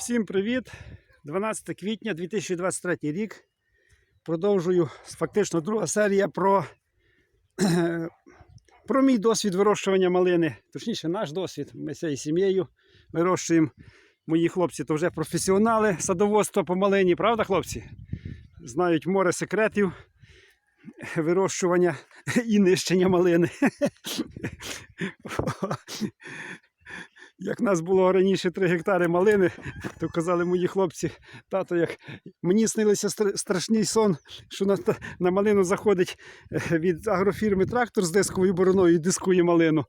Всім привіт! 12 квітня 2023 рік. Продовжую фактично друга серія про, про мій досвід вирощування малини. Точніше, наш досвід. Ми цією сім'єю вирощуємо. Мої хлопці то вже професіонали садоводства по малині, правда, хлопці? Знають море секретів вирощування і нищення малини. Як нас було раніше 3 гектари малини, то казали мої хлопці, тато, як мені снилися страшний сон, що на, на малину заходить е, від агрофірми трактор з дисковою бороною і дискує малину.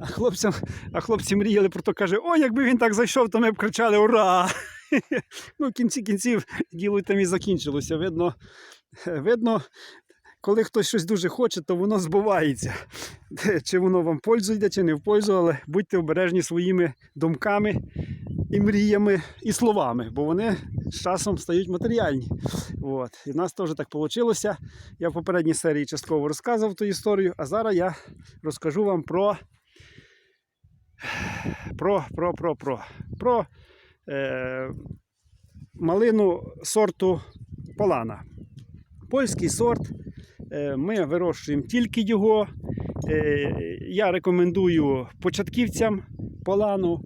А хлопцям, а хлопці мріяли про то, каже, о, якби він так зайшов, то ми б кричали Ура! Ну, в кінці кінців діло там і закінчилося. Видно, видно, коли хтось щось дуже хоче, то воно збувається. Чи воно вам в пользу йде, чи не в пользу, але будьте обережні своїми думками і мріями, і словами, бо вони з часом стають матеріальні. От. І в нас теж так вийшло. Я в попередній серії частково розказував ту історію, а зараз я розкажу вам про. Про, про, про, про, про е, малину сорту Полана. Польський сорт. Е, Ми вирощуємо тільки його. Е, Я рекомендую початківцям полану.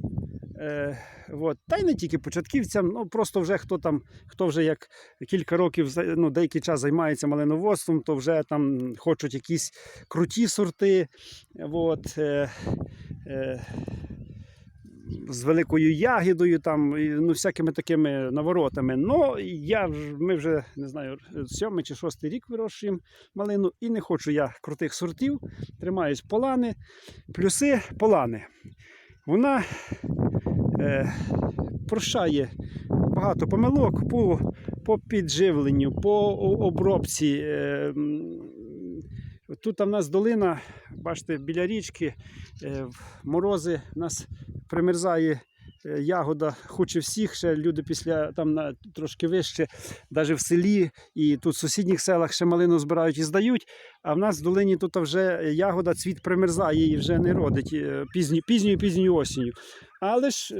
Е, От. Та й не тільки початківцям, ну просто вже хто там, хто вже як кілька років, ну, деякий час займається малиноводством, то вже там хочуть якісь круті сорти. От, з великою ягідою, там, ну, всякими такими наворотами. Ну, я, ми вже не знаю, сьомий чи шостий рік вирощуємо малину, і не хочу я крутих сортів. Тримаюсь полани. Плюси полани. Вона е, прощає багато помилок по, по підживленню, по обробці. Е, Тут в нас долина, бачите, біля річки, е, в морози в нас примерзає е, ягода, хоче всіх. Ще люди після там на трошки вище, навіть в селі і тут в сусідніх селах ще малину збирають і здають. А в нас в долині тут вже ягода цвіт примерзає і вже не родить е, пізньою пізньою пізньою осінню. Але ж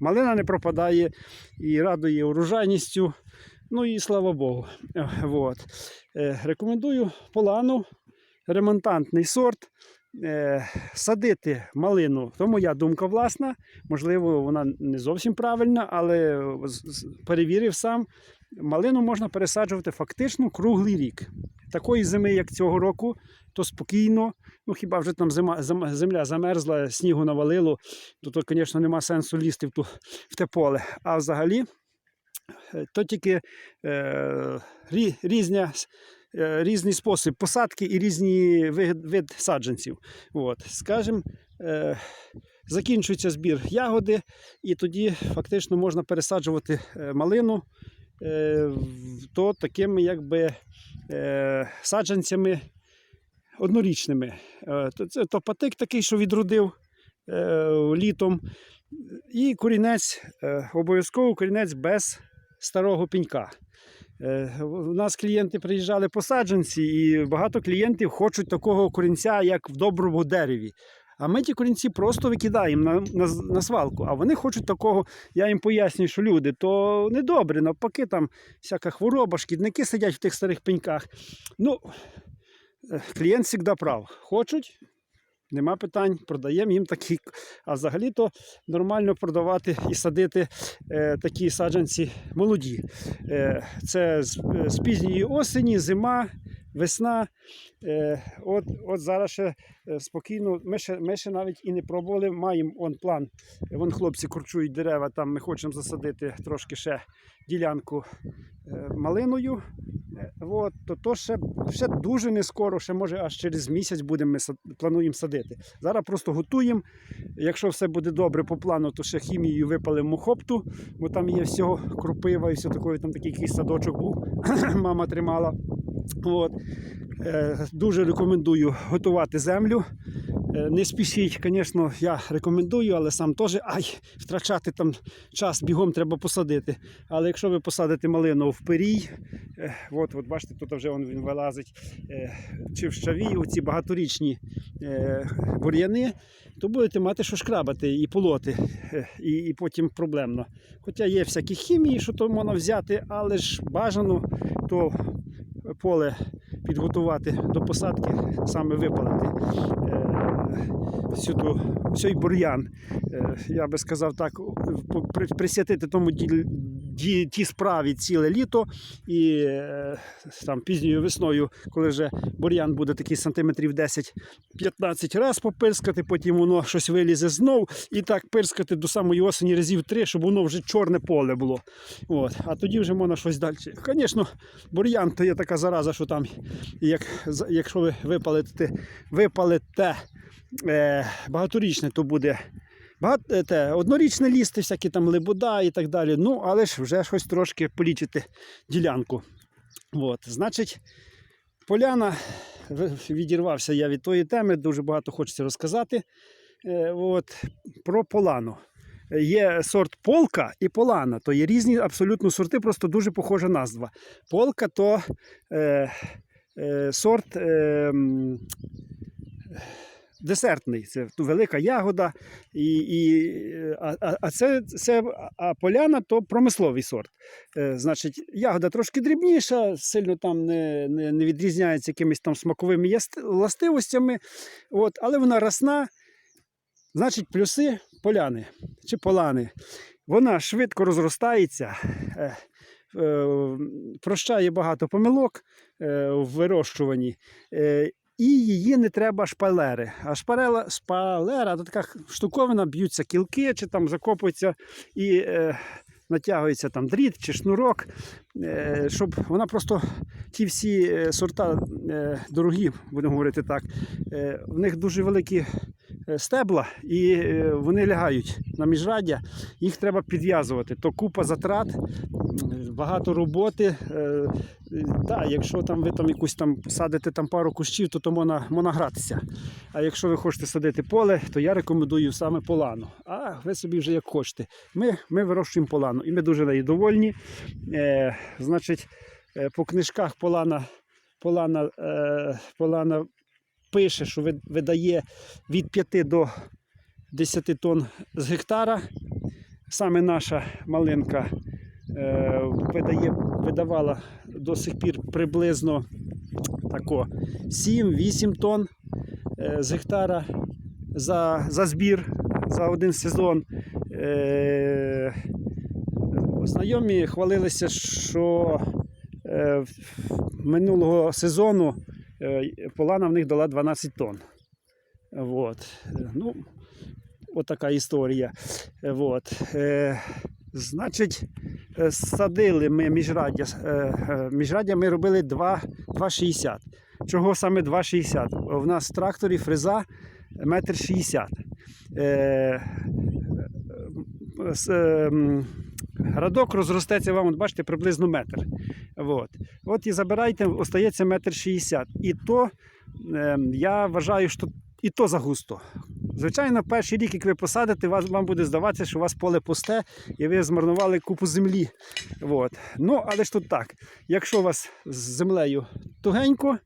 малина не пропадає і радує урожайністю. Ну і слава Богу. Е, Рекомендую полану, ремонтантний сорт. Е, Садити малину, то моя думка власна. Можливо, вона не зовсім правильна, але перевірив сам. Малину можна пересаджувати фактично круглий рік. Такої зими, як цього року, то спокійно. Ну хіба вже там зима, земля замерзла, снігу навалило, то, то звісно, нема сенсу лізти в, ту, в те поле. А взагалі, е, то тільки е, різня, різний спосіб посадки і різні вид, вид саджанців. От, скажімо, е, закінчується збір ягоди, і тоді фактично можна пересаджувати е, малину е, то такими якби е, саджанцями однорічними. Е, це то патик такий, що відродив е, літом, і корінець, е, обов'язково корінець без старого пенька. Е, У нас клієнти приїжджали посадженці, і багато клієнтів хочуть такого корінця, як в доброму дереві. А ми ті корінці просто викидаємо на, на, на свалку. А вони хочуть такого, я їм пояснюю, що люди, то недобре, навпаки, там всяка хвороба, шкідники сидять в тих старих пеньках. Ну, е, клієнт завжди прав. Хочуть, нема питань, продаємо їм такі. А взагалі-то нормально продавати і садити е, такі саджанці молоді. Е, це з, е, з пізньої осені, зима, весна. Е, от, от зараз ще е, спокійно, ми ще, ми ще навіть і не пробували. Маємо он план. Вон хлопці курчують дерева, там ми хочемо засадити трошки ще ділянку е, малиною. От, то, то ще, ще дуже не скоро, ще може аж через місяць будемо ми сад- плануємо садити. Зараз просто готуємо. Якщо все буде добре по плану, то ще хімією випалимо хопту, бо там є всього кропива і все таке, там такий якийсь садочок був, мама тримала. От. Е, дуже рекомендую готувати землю. Е, Не спішіть, звісно, я рекомендую, але сам теж ай, втрачати там час бігом треба посадити. Але якщо ви посадите малину в пирій, е, от, от бачите, тут вже він, вилазить, чи в щаві, оці багаторічні бур'яни, то будете мати що шкрабати і полоти, і, і потім проблемно. Хоча є всякі хімії, що то можна взяти, але ж бажано то поле підготувати до посадки, саме випалити е, всю ту, бур'ян. Е, я би сказав так, присвятити тому тій справі ціле літо і е, там пізньою весною, коли вже бур'ян буде такий сантиметрів 10-15 раз попирскати, потім воно щось вилізе знов і так пирскати до самої осені разів три, щоб воно вже чорне поле було. От. А тоді вже можна щось далі. Звісно, бур'ян то є така зараза, що там, як, якщо ви випалите, випалите е, багаторічне, то буде. Багато, е, те, однорічне лісти, всякі там лебода і так далі. Ну, але ж вже щось трошки полічити ділянку. От, значить, поляна, відірвався я від тої теми, дуже багато хочеться розказати. Е, от, про полану. Є сорт полка і полана, то є різні абсолютно сорти, просто дуже похожа назва. Полка то е, е, сорт. Е, Десертний, це велика ягода, і, і, а, а- це, це а поляна то промисловий сорт. Е, значить, ягода трошки дрібніша, сильно там не, не, не відрізняється якимись там смаковими властивостями, от, але вона росна. Значить, плюси поляни чи полани. Вона швидко розростається, е, е, прощає багато помилок в вирощуванні. І її не треба шпалери. А шпарела, шпалера то така штуковина, б'ються кілки, чи там закопуються і е, натягується там дріт чи шнурок, е, щоб вона просто ті всі е, сорта е, дорогі, будемо говорити так, е, в них дуже великі е, стебла, і е, вони лягають на міжраддя, їх треба підв'язувати. То купа затрат, багато роботи. Е, якщо там ви там якусь там садите там пару кущів, то то можна, можна гратися. А якщо ви хочете садити поле, то я рекомендую саме полану. А ви собі вже як хочете. Ми, ми вирощуємо полану і ми дуже нею довольні. Е, значить, е, по книжках полана, полана, е, полана пише, що видає від 5 до 10 тонн з гектара. Саме наша малинка видає, видавала до сих пір приблизно тако 7-8 тонн е, з гектара за, за збір за один сезон. Е, знайомі хвалилися, що е, минулого сезону е, полана в них дала 12 тонн. Вот. Е, Ну, от така історія. Е. Е, значить, е, садили ми міжраддя. е, е, Міжраддя ми робили 2 2,60. Чого саме 2,60? У нас в тракторі фреза метр 60. Е, с- е, м, Радок розростеться вам, от бачите, приблизно метр. От. От і забирайте, остається метр 60. І то е, я вважаю, що і то загусто. Звичайно, перший рік, як ви посадите, вам буде здаватися, що у вас поле пусте і ви змарнували купу землі. От. Ну, але ж тут так. Якщо у вас з землею тугенько,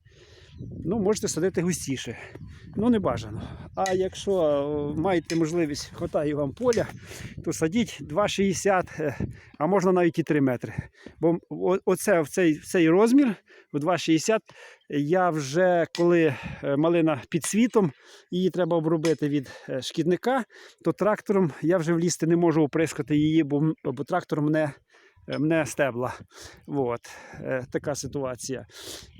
ну, можете садити густіше. Ну, не бажано. А якщо е, маєте можливість, хватає вам поля, то садіть 2,60, е, а можна навіть і 3 метри. Бо оце, в цей, в цей розмір, в 2,60, я вже коли е, малина під світом, її треба обробити від шкідника, то трактором я вже влізти не можу оприскати її, бо, бо мене. Е, Мене стебла. От, е, така ситуація.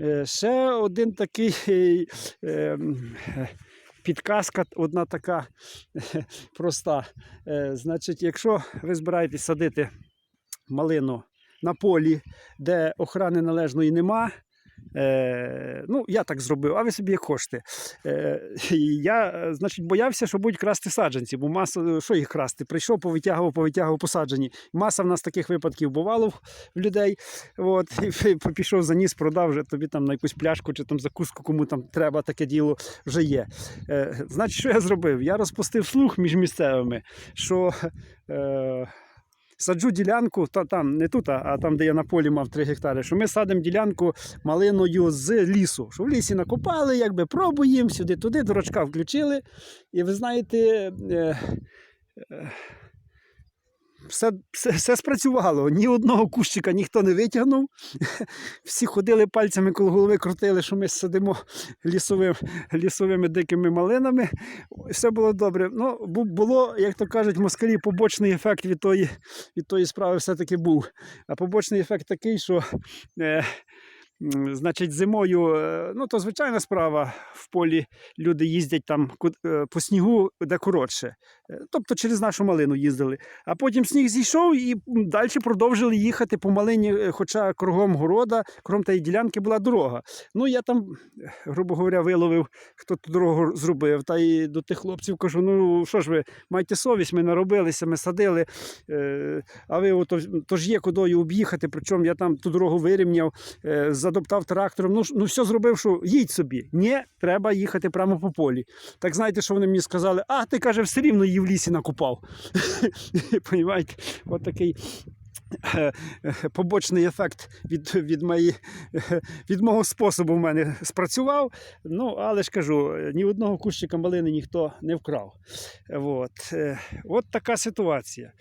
Е, ще один такий е, підказка, одна така проста. Значить, якщо ви збираєтесь садити малину на полі, де охорони належної нема, Е, ну, я так зробив, а ви собі як хочете. Е, я, е, значить, боявся, що будуть красти саджанці, бо маса, що їх красти? Прийшов, повитягував, повитягував посаджені. Маса в нас таких випадків бувало в людей. От, і пішов заніс, продав вже тобі там на якусь пляшку чи там закуску, кому там треба таке діло вже є. Е, значить, що я зробив? Я розпустив слух між місцевими, що. Е, Саджу ділянку, та там не тут, а там, де я на полі мав 3 гектари, що ми садимо ділянку малиною з лісу. Що в лісі накопали, якби пробуємо сюди-туди, дурачка включили. І ви знаєте, е, е, все, все, все спрацювало. Ні одного кущика ніхто не витягнув. Всі ходили пальцями коло голови, крутили, що ми садимо лісовим, лісовими дикими малинами. Все було добре. Ну, було, як то кажуть, в москалі побочний ефект від тої, від тої справи все-таки був. А побочний ефект такий, що. Е, Значить, зимою, е, ну то звичайна справа, в полі люди їздять там е, по снігу, де коротше. Е, Тобто через нашу малину їздили. А потім сніг зійшов і далі продовжили їхати по малині, е, хоча кругом города, кругом тієї ділянки була дорога. Ну я там, е, грубо говоря, виловив, хто ту дорогу зробив. Та й до тих хлопців кажу: ну що ж ви, майте совість, ми наробилися, ми садили. А ви ото, то ж є кудою об'їхати. Причому я там ту дорогу вирівняв, задоптав трактором. Ну, ну все зробив, що їдь собі. Ні, треба їхати прямо по полі. Так знаєте, що вони мені сказали? А ти каже, все рівно в лісі накопав. Понімаєте, от такий. е, е, Побочний ефект від, від, мої, від мого способу в мене спрацював. Ну, але ж кажу, ні одного кущика малини ніхто не вкрав. От, е, от така ситуація.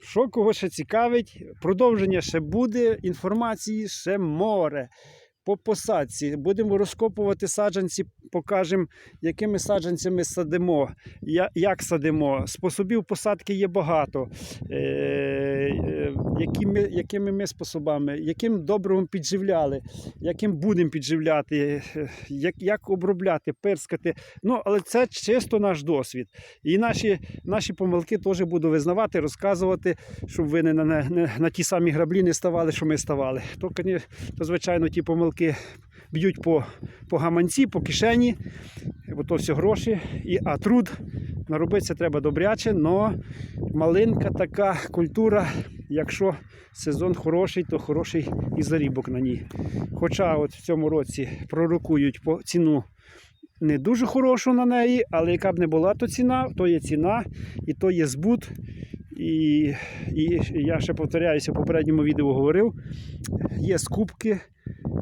Що кого ще цікавить, продовження ще буде, інформації ще море. По посадці будемо розкопувати саджанці, покажемо, якими саджанцями садимо, як садимо. Способів посадки є багато. Якими, якими ми способами, яким добривом підживляли, яким будемо підживляти, як, як обробляти, пирскати. Ну, але це чисто наш досвід. І наші, наші помилки теж буду визнавати, розказувати, щоб ви не на, не, на ті самі граблі не ставали, що ми ставали. То, то звичайно, ті помилки б'ють по, по гаманці, по кишені, бо то все гроші. І, а труд наробитися треба добряче, але малинка така культура, якщо сезон хороший, то хороший і зарібок на ній. Хоча от в цьому році пророкують по ціну не дуже хорошу на неї, але яка б не була то ціна, то є ціна і то є збут. І, і я ще повторяюся, в попередньому відео говорив, є скупки,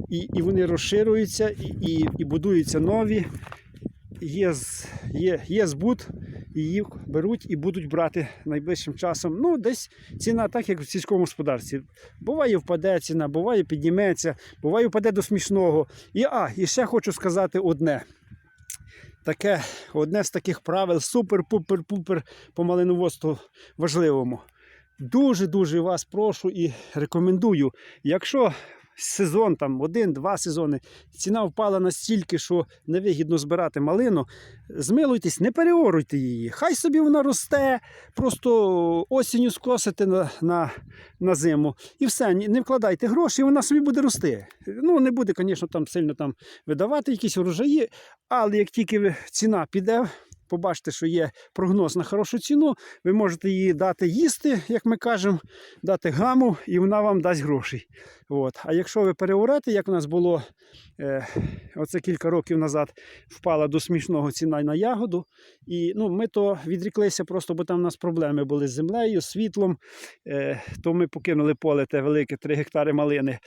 і, і вони розширюються, і, і, і будуються нові. Є, є, є збут, і їх беруть і будуть брати найближчим часом. Ну, десь ціна, так як в сільському господарстві. Буває, впаде ціна, буває, підніметься, буває, впаде до смішного. І, а, і ще хочу сказати одне. Таке, одне з таких правил супер-пупер-пупер по малиноводству важливому. Дуже-дуже вас прошу і рекомендую, якщо сезон там один-два сезони, ціна впала настільки, що невигідно збирати малину, змилуйтесь, не переоруйте її. Хай собі вона росте, просто осінню скосите на, на, на зиму. І все, не вкладайте гроші, вона собі буде рости. Ну, не буде, звісно, там сильно там видавати якісь урожаї, але як тільки ціна піде, побачите, що є прогноз на хорошу ціну, ви можете її дати їсти, як ми кажемо, дати гаму, і вона вам дасть грошей. От. А якщо ви переорете, як у нас було е, оце кілька років назад, впала до смішного ціна на ягоду, і ну, ми то відріклися просто, бо там у нас проблеми були з землею, світлом, е, то ми покинули поле те велике 3 гектари малини.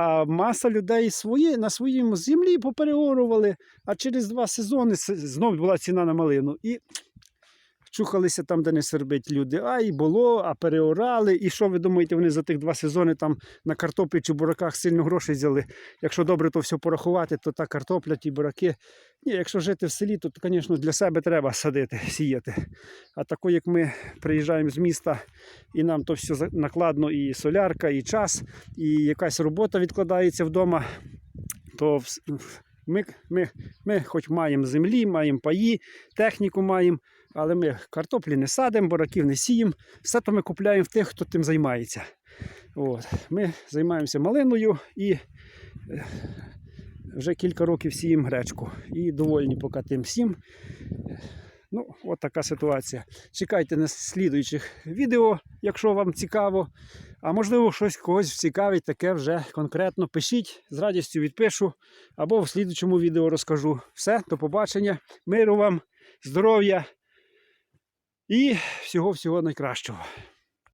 А маса людей свої, на своїй землі попереорували, а через два сезони знов була ціна на малину. І чухалися там, де не сербить люди. А і було, а переорали. І що ви думаєте, вони за тих два сезони там на картоплі чи бураках сильно грошей взяли? Якщо добре то все порахувати, то та картопля, ті бураки. Ні, якщо жити в селі, то, звісно, для себе треба садити, сіяти. А тако, як ми приїжджаємо з міста, і нам то все накладно, і солярка, і час, і якась робота відкладається вдома, то ми, ми, ми хоч маємо землі, маємо паї, техніку маємо, але ми картоплі не садимо, бураків не сіємо. Все то ми купляємо в тих, хто тим займається. От. Ми займаємося малиною і Е, Вже кілька років сіємо гречку і довольні поки тим всім. Ну, от така ситуація. Чекайте на слідуючих відео, якщо вам цікаво. А можливо, щось когось цікавить, таке вже конкретно пишіть, з радістю відпишу або в слідучому відео розкажу. Все, до побачення, миру вам, здоров'я і всього-всього найкращого.